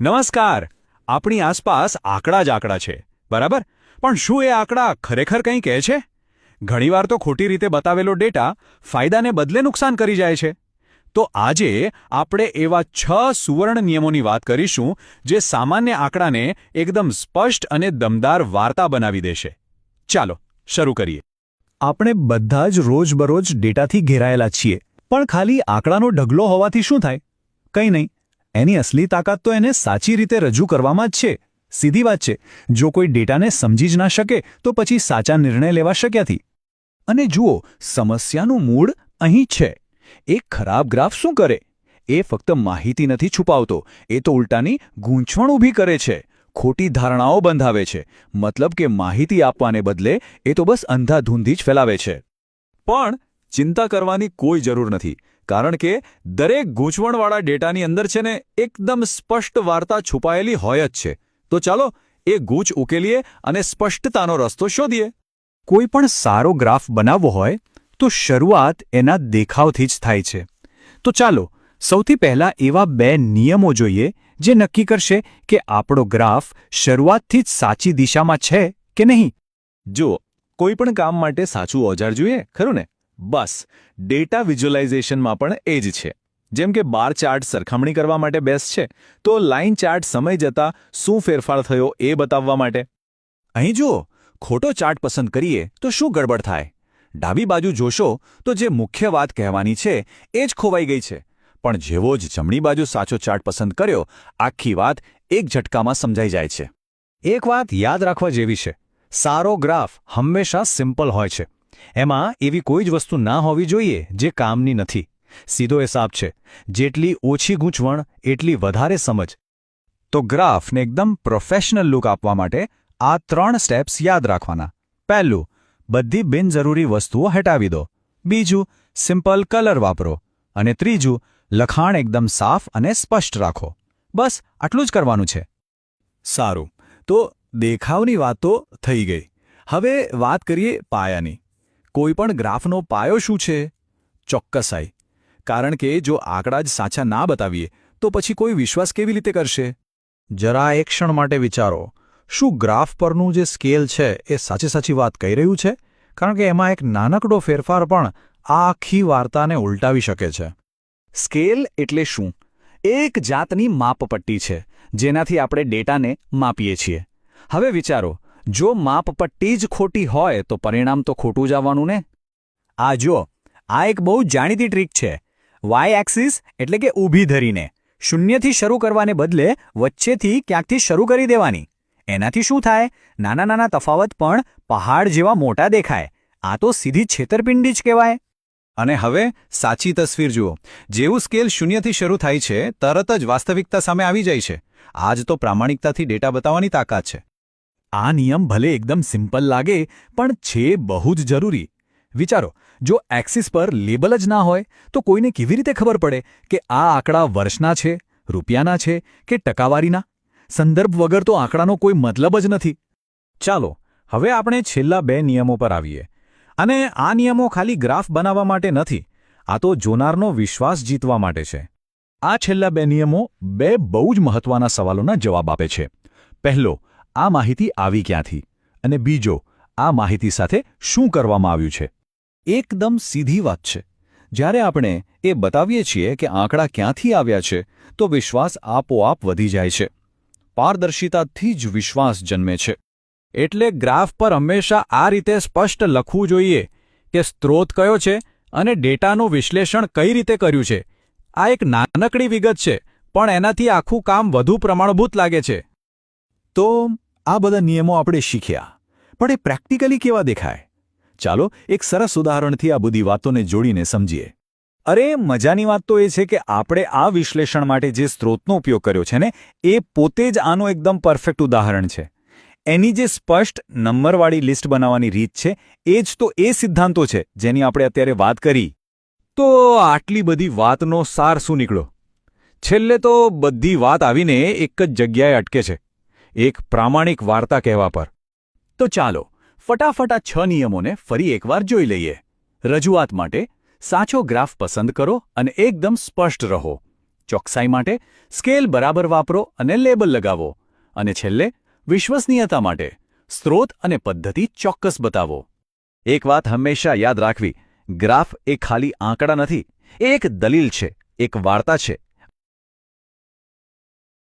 નમસ્કાર. આપણી આસપાસ આંકડા જ આંકડા છે, બરાબર? પણ શું એ આંકડા ખરેખર કંઈ કહે છે? ઘણીવાર તો ખોટી રીતે બતાવેલો ડેટા ફાયદાને બદલે નુકસાન કરી જાય છે. તો આજે આપણે એવા છ સુવર્ણ નિયમોની વાત કરીશું, જે સામાન્ય આંકડાને એકદમ સ્પષ્ટ અને દમદાર વાર્તા બનાવી દેશે. ચાલો, શરૂ કરીએ. આપણે બધા જ રોજબરોજ ડેટાથી ઘેરાયેલા છીએ, પણ ખાલી આંકડાનો ઢગલો હોવાથી શું થાય? કંઈ નહીં. એની અસલી તાકાત તો એને સાચી રીતે રજૂ કરવામાં જ છે. સીધી વાત છે, જો કોઈ ડેટાને સમજી જ ના શકે, તો પછી સાચા નિર્ણય લેવા શક્યાથી અને જુઓ, સમસ્યાનું મૂળ અહીં છે. એક ખરાબ ગ્રાફ શું કરે? એ ફક્ત માહિતી નથી છુપાવતો, એ તો ઉલટાની ગૂંચવણ ઊભી કરે છે. ખોટી ધારણાઓ બંધાવે છે. મતલબ કે માહિતી આપવાને બદલે એ તો બસ અંધાધૂંધી જ ફેલાવે છે. પણ ચિંતા કરવાની કોઈ જરૂર નથી. કારણ કે દરેક ગૂંચવણવાળા ડેટાની અંદર છે ને, એકદમ સ્પષ્ટ વાર્તા છુપાયેલી હોય જ છે. તો ચાલો એ ગૂંચ ઉકેલીએ અને સ્પષ્ટતાનો રસ્તો શોધીએ. કોઈ પણ સારો ગ્રાફ બનાવવો હોય, તો શરૂઆત એના દેખાવથી જ થાય છે. તો ચાલો, સૌથી પહેલા એવા બે નિયમો જોઈએ, જે નક્કી કરશે કે આપણો ગ્રાફ શરૂઆતથી જ સાચી દિશામાં છે કે નહીં. જુઓ, કોઈ પણ કામ માટે સાચું ઓજાર જોઈએ, ખરું ને? બસ, ડેટા વિઝ્યુલાઇઝેશનમાં પણ એ જ છે. જેમ કે બાર ચાર્ટ સરખામણી કરવા માટે બેસ્ટ છે, તો લાઇન ચાર્ટ સમય જતાં શું ફેરફાર થયો એ બતાવવા માટે. અહીં જુઓ, ખોટો ચાર્ટ પસંદ કરીએ તો શું ગડબડ થાય? ડાબી બાજુ જોશો તો જે મુખ્ય વાત કહેવાની છે એ જ ખોવાઈ ગઈ છે. પણ જેવો જ જમણી બાજુ સાચો ચાર્ટ પસંદ કર્યો, આખી વાત એક ઝટકામાં સમજાઈ જાય છે. એક વાત યાદ રાખવા જેવી છે. સારો ગ્રાફ હંમેશા સિમ્પલ હોય છે. એમાં એવી કોઈ જ વસ્તુ ના હોવી જોઈએ જે કામની નથી. સીધો હિસાબ છે. જેટલી ઓછી ગૂંચવણ, એટલી વધારે સમજ. તો ગ્રાફને એકદમ પ્રોફેશનલ લુક આપવા માટે આ ત્રણ સ્ટેપ્સ યાદ રાખવાના. પહેલું, બધી બિનજરૂરી વસ્તુઓ હટાવી દો. બીજું સિમ્પલ કલર વાપરો. અને ત્રીજું, લખાણ એકદમ સાફ અને સ્પષ્ટ રાખો. બસ, આટલું જ કરવાનું છે. સારું. તો દેખાવની વાત તો થઈ ગઈ. હવે વાત કરીએ પાયાની. કોઈપણ ગ્રાફનો પાયો શું છે? ચોક્કસાઈ. કારણ કે જો આંકડા જ સાચા ના બતાવીએ, તો પછી કોઈ વિશ્વાસ કેવી રીતે કરશે? જરા એક ક્ષણ માટે વિચારો. શું ગ્રાફ પરનું જે સ્કેલ છે એ સાચી સાચી વાત કહી રહ્યું છે? કારણ કે એમાં એક નાનકડો ફેરફાર પણ આ આખી વાર્તાને ઉલટાવી શકે છે. સ્કેલ એટલે શું? એક જાતની માપપટ્ટી છે, જેનાથી આપણે ડેટાને માપીએ છીએ. હવે વિચારો જો માપપટ્ટી જ ખોટી હોય તો પરિણામ તો ખોટું જ આવવાનું ને? આ જો આ એક બહુ જાણીતી ટ્રીક છે. વાય એક્સિસ એટલે કે ઊભી ધરીને. શૂન્યથી શરૂ કરવાને બદલે વચ્ચેથી ક્યાંકથી શરૂ કરી દેવાની. એનાથી શું થાય? નાના નાના તફાવત પણ પહાડ જેવા મોટા દેખાય. આ તો સીધી છેતરપિંડી જ કહેવાય. અને હવે સાચી તસવીર જુઓ. જેવું સ્કેલ શૂન્યથી શરૂ થાય છે, તરત જ વાસ્તવિકતા સામે આવી જાય છે. આજ તો પ્રામાણિકતાથી ડેટા બતાવવાની તાકાત છે. આ નિયમ ભલે એકદમ સિમ્પલ લાગે, પણ છે બહુ જ જરૂરી. વિચારો, જો એક્સિસ પર લેબલ જ ના હોય, તો કોઈને કેવી રીતે ખબર પડે કે આ આંકડા વર્ષના છે, રૂપિયાના છે કે ટકાવારીના? સંદર્ભ વગર તો આંકડાનો કોઈ મતલબ જ નથી. ચાલો, હવે આપણે છેલ્લા બે નિયમો પર આવીએ. અને આ નિયમો ખાલી ગ્રાફ બનાવવા માટે નથી, આ તો જોનારનો વિશ્વાસ જીતવા માટે છે. આ છેલ્લા બે નિયમો બે બહુ જ મહત્વના સવાલોના જવાબ આપે છે. પહેલો આ માહિતી આવી ક્યાંથી? અને બીજો, આ માહિતી સાથે શું કરવામાં આવ્યું છે? એકદમ સીધી વાત છે. જ્યારે આપણે એ બતાવીએ છીએ કે આંકડા ક્યાંથી આવ્યા છે, તો વિશ્વાસ આપોઆપ વધી જાય છે. પારદર્શિતાથી જ વિશ્વાસ જન્મે છે. એટલે ગ્રાફ પર હંમેશા આ રીતે સ્પષ્ટ લખવું જોઈએ કે સ્ત્રોત કયો છે અને ડેટાનું વિશ્લેષણ કઈ રીતે કર્યું છે. આ એક નાનકડી વિગત છે, પણ એનાથી આખું કામ વધુ પ્રમાણભૂત લાગે છે. તો આ બધા નિયમો આપણે શીખ્યા. પણ એ પ્રેક્ટિકલી કેવા દેખાય? ચાલો એક સરસ ઉદાહરણથી આ બધી વાતોને જોડીને સમજીએ. અરે, મજાની વાત તો એ છે કે આપણે આ વિશ્લેષણ માટે જે સ્ત્રોતનો ઉપયોગ કર્યો છે ને, એ પોતે જ આનું એકદમ પરફેક્ટ ઉદાહરણ છે. એની જે સ્પષ્ટ નંબરવાળી લિસ્ટ બનાવવાની રીત છે, એ જ તો એ સિદ્ધાંતો છે, જેની આપણે અત્યારે વાત કરી. તો આટલી બધી વાતનો સાર શું નીકળો છેલ્લે તો બધી વાત આવીને એક જ જગ્યાએ અટકે છે. એક પ્રામાણિક વાર્તા કહેવા પર. તો ચાલો, ફટાફટ આ છ નિયમોને ફરી એકવાર જોઈ લઈએ. રજૂઆત માટે સાચો ગ્રાફ પસંદ કરો અને એકદમ સ્પષ્ટ રહો. ચોકસાઈ માટે સ્કેલ બરાબર વાપરો અને લેબલ લગાવો. અને છેલ્લે, વિશ્વસનીયતા માટે સ્ત્રોત અને પદ્ધતિ ચોક્કસ બતાવો. એક વાત હંમેશા યાદ રાખવી, ગ્રાફ એ ખાલી આંકડા નથી, એ એક દલીલ છે, એક વાર્તા છે.